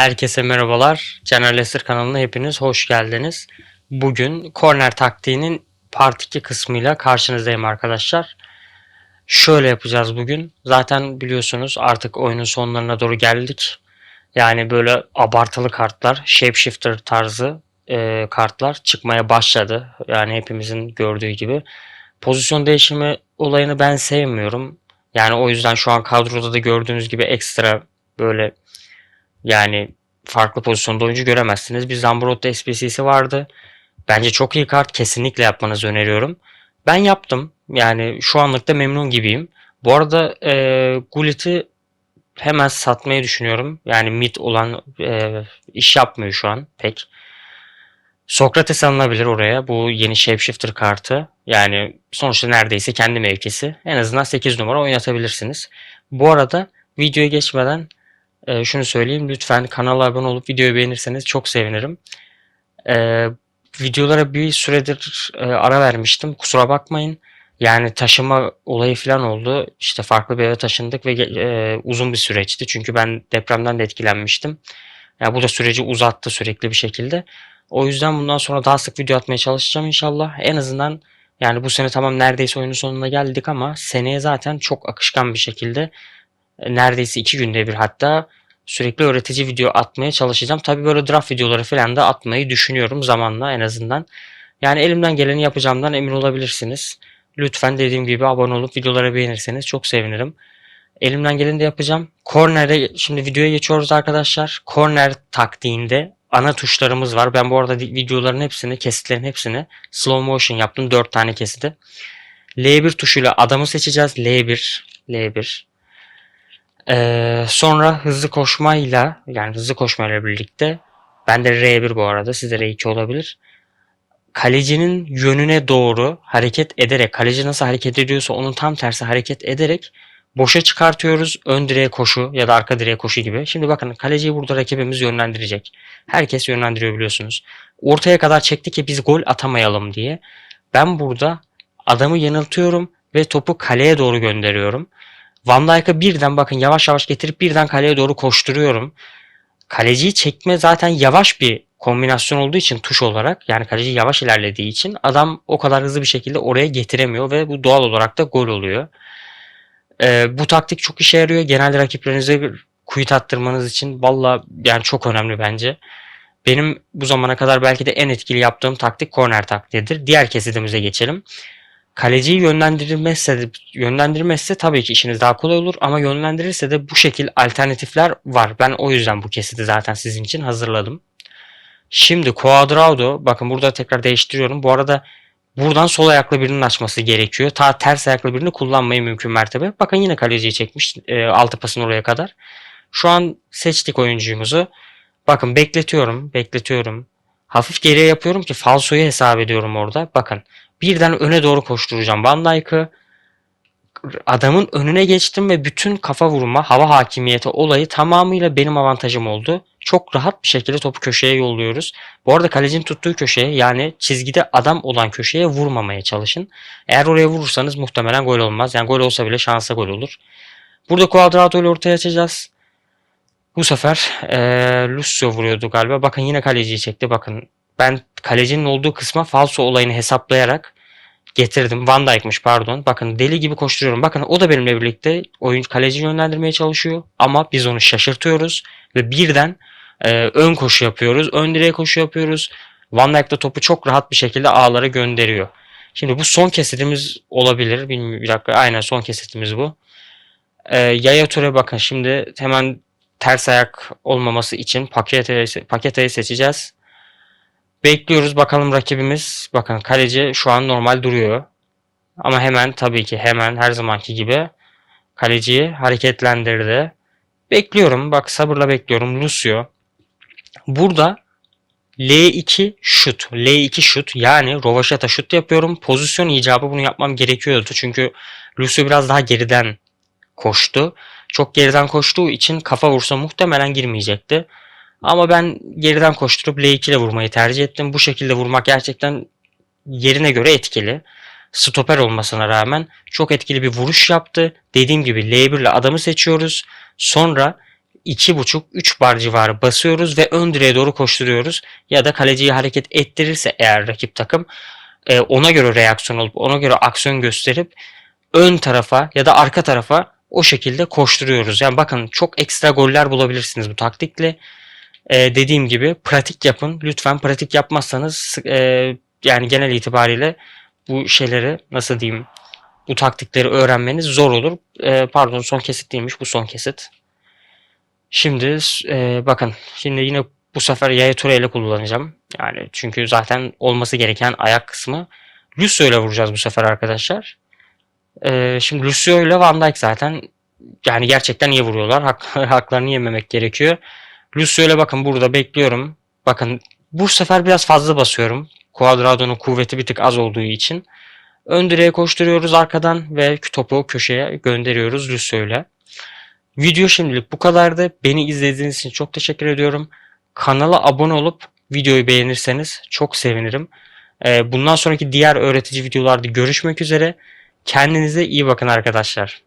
Herkese merhabalar. Caner Lester kanalına hepiniz hoş geldiniz. Bugün korner taktiğinin part 2 kısmıyla karşınızdayım arkadaşlar. Şöyle yapacağız bugün. Zaten biliyorsunuz artık oyunun sonlarına doğru geldik. Yani böyle abartılı kartlar, shapeshifter tarzı e, kartlar çıkmaya başladı. Yani hepimizin gördüğü gibi. Pozisyon değişimi olayını ben sevmiyorum. Yani o yüzden şu an kadroda da gördüğünüz gibi ekstra böyle yani farklı pozisyonda oyuncu göremezsiniz. Bir Zambrotta SPC'si vardı. Bence çok iyi kart. Kesinlikle yapmanızı öneriyorum. Ben yaptım. Yani şu anlıkta memnun gibiyim. Bu arada e, Gullit'i hemen satmayı düşünüyorum. Yani mid olan e, iş yapmıyor şu an pek. Sokrates alınabilir oraya. Bu yeni Shapeshifter kartı. Yani sonuçta neredeyse kendi mevkisi. En azından 8 numara oynatabilirsiniz. Bu arada videoya geçmeden e, şunu söyleyeyim. Lütfen kanala abone olup videoyu beğenirseniz çok sevinirim. E, videolara bir süredir e, ara vermiştim. Kusura bakmayın. Yani taşıma olayı falan oldu. İşte farklı bir eve taşındık ve e, uzun bir süreçti. Çünkü ben depremden de etkilenmiştim. Yani bu da süreci uzattı sürekli bir şekilde. O yüzden bundan sonra daha sık video atmaya çalışacağım inşallah. En azından yani bu sene tamam neredeyse oyunun sonuna geldik ama seneye zaten çok akışkan bir şekilde neredeyse iki günde bir hatta sürekli öğretici video atmaya çalışacağım. Tabii böyle draft videoları falan da atmayı düşünüyorum zamanla en azından. Yani elimden geleni yapacağımdan emin olabilirsiniz. Lütfen dediğim gibi abone olup videoları beğenirseniz çok sevinirim. Elimden geleni de yapacağım. Corner'e şimdi videoya geçiyoruz arkadaşlar. Corner taktiğinde ana tuşlarımız var. Ben bu arada videoların hepsini, kesitlerin hepsini slow motion yaptım. 4 tane kesiti. L1 tuşuyla adamı seçeceğiz. L1, L1. Ee, sonra hızlı koşmayla yani hızlı koşmayla birlikte ben de R1 bu arada sizde R2 olabilir. Kalecinin yönüne doğru hareket ederek kaleci nasıl hareket ediyorsa onun tam tersi hareket ederek boşa çıkartıyoruz. Ön direğe koşu ya da arka direğe koşu gibi. Şimdi bakın kaleciyi burada rakibimiz yönlendirecek. Herkes yönlendiriyor biliyorsunuz. Ortaya kadar çekti ki biz gol atamayalım diye. Ben burada adamı yanıltıyorum ve topu kaleye doğru gönderiyorum. Van Dijk'a birden bakın yavaş yavaş getirip birden kaleye doğru koşturuyorum. Kaleciyi çekme zaten yavaş bir kombinasyon olduğu için tuş olarak yani kaleci yavaş ilerlediği için adam o kadar hızlı bir şekilde oraya getiremiyor ve bu doğal olarak da gol oluyor. Ee, bu taktik çok işe yarıyor. Genelde rakiplerinize kuyut attırmanız için valla yani çok önemli bence. Benim bu zamana kadar belki de en etkili yaptığım taktik korner taktiğidir. Diğer kesitimize geçelim. Kaleciyi yönlendirilmezse, yönlendirmezse tabii ki işiniz daha kolay olur ama yönlendirirse de bu şekil alternatifler var. Ben o yüzden bu kesiti zaten sizin için hazırladım. Şimdi Cuadrado bakın burada tekrar değiştiriyorum. Bu arada buradan sol ayaklı birinin açması gerekiyor. Ta ters ayaklı birini kullanmayı mümkün mertebe. Bakın yine kaleciyi çekmiş e, altı pasın oraya kadar. Şu an seçtik oyuncumuzu. Bakın bekletiyorum, bekletiyorum. Hafif geriye yapıyorum ki falsoyu hesap ediyorum orada. Bakın birden öne doğru koşturacağım Van Dijk'ı. Adamın önüne geçtim ve bütün kafa vurma, hava hakimiyeti olayı tamamıyla benim avantajım oldu. Çok rahat bir şekilde topu köşeye yolluyoruz. Bu arada kalecinin tuttuğu köşeye yani çizgide adam olan köşeye vurmamaya çalışın. Eğer oraya vurursanız muhtemelen gol olmaz. Yani gol olsa bile şansa gol olur. Burada Cuadrado ile ortaya açacağız. Bu sefer ee, Lucio vuruyordu galiba. Bakın yine kaleciyi çekti. Bakın ben kalecinin olduğu kısma falso olayını hesaplayarak getirdim. Van Dijk'mış pardon. Bakın deli gibi koşturuyorum. Bakın o da benimle birlikte oyun kaleci yönlendirmeye çalışıyor. Ama biz onu şaşırtıyoruz. Ve birden e, ön koşu yapıyoruz. Ön direğe koşu yapıyoruz. Van Dijk da topu çok rahat bir şekilde ağlara gönderiyor. Şimdi bu son kesitimiz olabilir. Bilmiyorum, bir dakika. Aynen son kesitimiz bu. E, Yaya Toure bakın şimdi hemen ters ayak olmaması için Pakete'yi Pakete seçeceğiz. Bekliyoruz bakalım rakibimiz. Bakın kaleci şu an normal duruyor. Ama hemen tabii ki hemen her zamanki gibi kaleciyi hareketlendirdi. Bekliyorum. Bak sabırla bekliyorum. Lucio. Burada L2 şut. L2 şut yani rovaşata şut yapıyorum. Pozisyon icabı bunu yapmam gerekiyordu. Çünkü Lucio biraz daha geriden koştu. Çok geriden koştuğu için kafa vursa muhtemelen girmeyecekti. Ama ben geriden koşturup L2 ile vurmayı tercih ettim. Bu şekilde vurmak gerçekten yerine göre etkili. Stoper olmasına rağmen çok etkili bir vuruş yaptı. Dediğim gibi L1 ile adamı seçiyoruz. Sonra 2,5-3 bar civarı basıyoruz ve ön direğe doğru koşturuyoruz. Ya da kaleciyi hareket ettirirse eğer rakip takım e, ona göre reaksiyon olup ona göre aksiyon gösterip ön tarafa ya da arka tarafa o şekilde koşturuyoruz. Yani bakın çok ekstra goller bulabilirsiniz bu taktikle. E, dediğim gibi pratik yapın. Lütfen pratik yapmazsanız e, yani genel itibariyle bu şeyleri nasıl diyeyim bu taktikleri öğrenmeniz zor olur. E, pardon son kesit değilmiş bu son kesit. Şimdi e, bakın şimdi yine bu sefer Yaya Toure ile kullanacağım. Yani çünkü zaten olması gereken ayak kısmı. Lucio ile vuracağız bu sefer arkadaşlar. E, şimdi Lucio ile Van Dijk zaten yani gerçekten iyi vuruyorlar. Hak, haklarını yememek gerekiyor. Lucio ile bakın burada bekliyorum. Bakın bu sefer biraz fazla basıyorum. Cuadrado'nun kuvveti bir tık az olduğu için. Ön direğe koşturuyoruz arkadan ve topu köşeye gönderiyoruz Lucio ile. Video şimdilik bu kadardı. Beni izlediğiniz için çok teşekkür ediyorum. Kanala abone olup videoyu beğenirseniz çok sevinirim. Ee, Bundan sonraki diğer öğretici videolarda görüşmek üzere. Kendinize iyi bakın arkadaşlar.